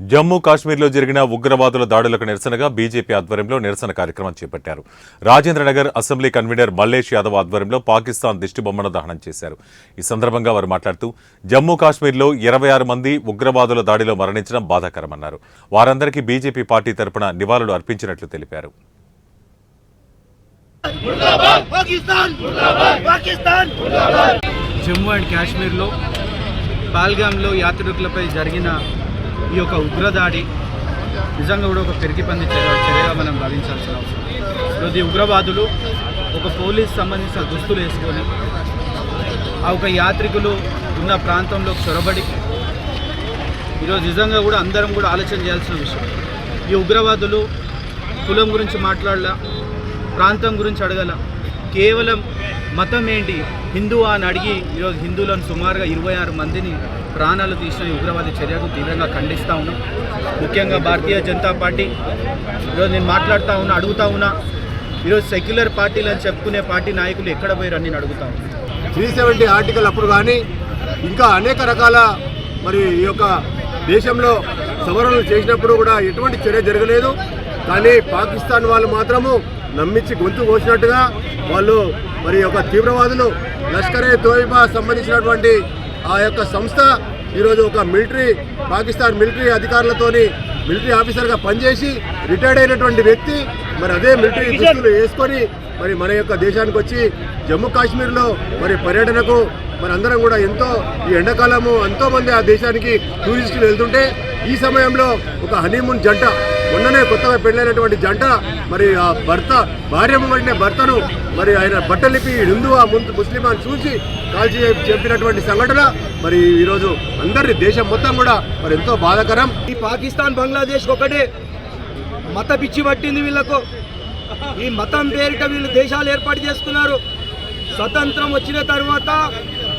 జమ్మూ కాశ్మీర్లో జరిగిన ఉగ్రవాదుల దాడులకు నిరసనగా బీజేపీ ఆధ్వర్యంలో నిరసన కార్యక్రమం చేపట్టారు. రాజేంద్రనగర్ అసెంబ్లీ కన్వీనర్ మల్లేష్ యాదవ్ ఆధ్వర్యంలో పాకిస్తాన్ దిష్టిబొమ్మను దహనం చేశారు. ఈ సందర్భంగా వారు మాట్లాడుతూ జమ్మూ కాశ్మీర్లో ఇరవై ఆరు మంది ఉగ్రవాదుల దాడిలో మరణించడం బాధాకరమన్నారు. వారందరికీ బీజేపీ పార్టీ తరపున నివాళులు అర్పించినట్లు తెలిపారు. పాకిస్తాన్! పాకిస్తాన్! జమ్మూ అండ్ కాశ్మీర్లో పాల్గామ్లో యాత్రికులపై జరిగిన ఈ యొక్క ఉగ్రదాడి నిజంగా కూడా ఒక పెరిగిపంది చర్య చర్యగా మనం భావించాల్సిన అవసరం. ఈరోజు ఈ ఉగ్రవాదులు ఒక పోలీస్ సంబంధించిన దుస్తులు వేసుకొని ఆ ఒక యాత్రికులు ఉన్న ప్రాంతంలో చొరబడి ఈరోజు నిజంగా కూడా అందరం కూడా ఆలోచన చేయాల్సిన విషయం. ఈ ఉగ్రవాదులు కులం గురించి మాట్లాడలా ప్రాంతం గురించి అడగల కేవలం మతం ఏంటి హిందువా అని అడిగి ఈరోజు హిందువులను సుమారుగా ఇరవై ఆరు మందిని ప్రాణాలు తీసిన ఈ ఉగ్రవాద చర్యకు తీవ్రంగా ఖండిస్తూ ఉన్నాం. ముఖ్యంగా భారతీయ జనతా పార్టీ. ఈరోజు నేను మాట్లాడుతూ ఉన్నా అడుగుతా ఉన్నా. ఈరోజు సెక్యులర్ పార్టీలు అని చెప్పుకునే పార్టీ నాయకులు ఎక్కడ పోయారని నేను అడుగుతా ఉన్నా. త్రీ సెవెంటీ ఆర్టికల్ అప్పుడు కానీ ఇంకా అనేక రకాల మరి ఈ యొక్క దేశంలో సవరణలు చేసినప్పుడు కూడా ఎటువంటి చర్య జరగలేదు. కానీ పాకిస్తాన్ వాళ్ళు మాత్రము నమ్మించి గొంతు కోసినట్టుగా వాళ్ళు మరి యొక్క తీవ్రవాదులు లష్కరే తోయిబా సంబంధించినటువంటి ఆ యొక్క సంస్థ ఈరోజు ఒక మిలిటరీ పాకిస్తాన్ మిలిటరీ అధికారులతోని మిలిటరీ ఆఫీసర్గా పనిచేసి రిటైర్డ్ అయినటువంటి వ్యక్తి మరి అదే మిలిటరీ దుస్తులు వేసుకొని మరి మన యొక్క దేశానికి వచ్చి జమ్మూ కాశ్మీర్లో మరి పర్యటనకు మరి అందరం కూడా ఎంతో ఈ ఎండాకాలము ఎంతోమంది ఆ దేశానికి టూరిస్టులు వెళ్తుంటే ఈ సమయంలో ఒక హనీమూన్ జంట మొన్ననే కొత్తగా పెళ్ళైనటువంటి జంట మరి ఆ భర్త భార్య ముంగటినే భర్తను మరి ఆయన బట్టలిపి హిందూ ఆ ముందు ముస్లిం అని చూసి కాల్చి చెప్పినటువంటి సంఘటన. మరి ఈరోజు అందరి దేశం మొత్తం కూడా మరి ఎంతో బాధాకరం. ఈ పాకిస్తాన్ బంగ్లాదేశ్ ఒకటే మత పిచ్చి పట్టింది వీళ్ళకు. ఈ మతం పేరిట వీళ్ళు దేశాలు ఏర్పాటు చేసుకున్నారు. స్వతంత్రం వచ్చిన తర్వాత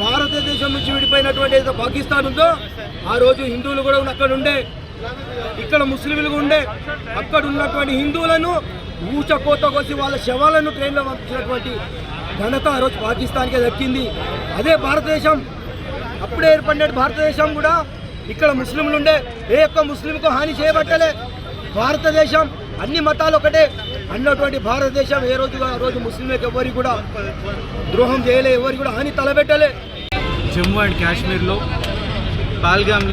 భారతదేశం నుంచి విడిపోయినటువంటి ఏదైతే పాకిస్తాన్ ఉందో ఆ రోజు హిందువులు కూడా అక్కడ ఉండే ఇక్కడ ముస్లింలు ఉండే అక్కడ ఉన్నటువంటి హిందువులను ఊచకోత కోసి వాళ్ళ శవాలను ట్రైన్లో పంపించినటువంటి ఘనత ఆ రోజు పాకిస్తాన్కే దక్కింది. అదే భారతదేశం అప్పుడే ఏర్పడిన భారతదేశం కూడా ఇక్కడ ముస్లింలు ఉండే ఏ ఒక్క ముస్లింకు హాని చేయబట్టలే. భారతదేశం అన్ని మతాలు ఒకటే అన్నటువంటి భారతదేశం ఏ రోజుగా ఆ రోజు ముస్లింలకు ఎవరికి కూడా ద్రోహం చేయలే ఎవరికి కూడా హాని తలబెట్టలే జమ్మూ అండ్ కాశ్మీర్లో పాల్గామ్